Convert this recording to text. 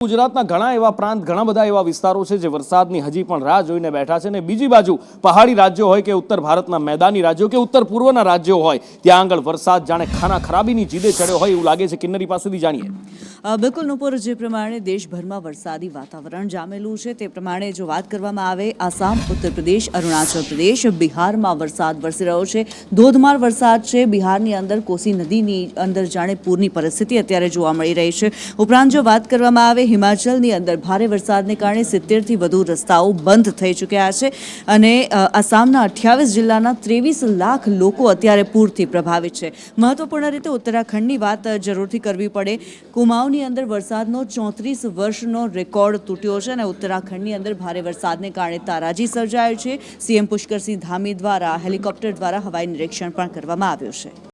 ગુજરાતના ઘણા એવા પ્રાંત, ઘણા બધા એવા વિસ્તારો છે જે વરસાદની હજી પણ રાહ જોઈને બેઠા છે અને બીજી બાજુ પહાડી રાજ્યો હોય કે ઉત્તર ભારતના મેદાની રાજ્યો કે ઉત્તર પૂર્વના રાજ્યો હોય, ત્યાં આગળ વરસાદ જાણે ખાના ખરાબીની જીદે ચડ્યો હોય એવું લાગે છે. કિન્નરી પાસેથી જાણીએ. બિલકુલ નુપુર, જે પ્રમાણે દેશભરમાં વરસાદી વાતાવરણ જામેલું છે, તે પ્રમાણે જો વાત કરવામાં આવે, આસામ, ઉત્તર પ્રદેશ, અરુણાચલ પ્રદેશ, બિહારમાં વરસાદ વરસી રહ્યો છે. ધોધમાર વરસાદ છે. બિહારની અંદર કોસી નદીની અંદર જાણે પૂરની પરિસ્થિતિ અત્યારે જોવા મળી રહી છે. ઉપરાંત જો વાત કરવામાં આવે હિમાચલની અંદર ભારે વરસાદને કારણે સિત્તેરથી વધુ રસ્તાઓ બંધ થઈ ચૂક્યા છે અને આસામના અઠ્યાવીસ જિલ્લાના ત્રેવીસ લાખ લોકો અત્યારે પૂરથી પ્રભાવિત છે. મહત્વપૂર્ણ રીતે ઉત્તરાખંડની વાત જરૂરથી કરવી પડે. કુમાઉની અંદર વરસાદનો ચોત્રીસ વર્ષનો રેકોર્ડ તૂટ્યો છે અને ઉત્તરાખંડની અંદર ભારે વરસાદને કારણે તારાજી સર્જાયો છે. સીએમ પુષ્કરસિંહ ધામી દ્વારા, હેલિકોપ્ટર દ્વારા હવાઈ નિરીક્ષણ પણ કરવામાં આવ્યું છે.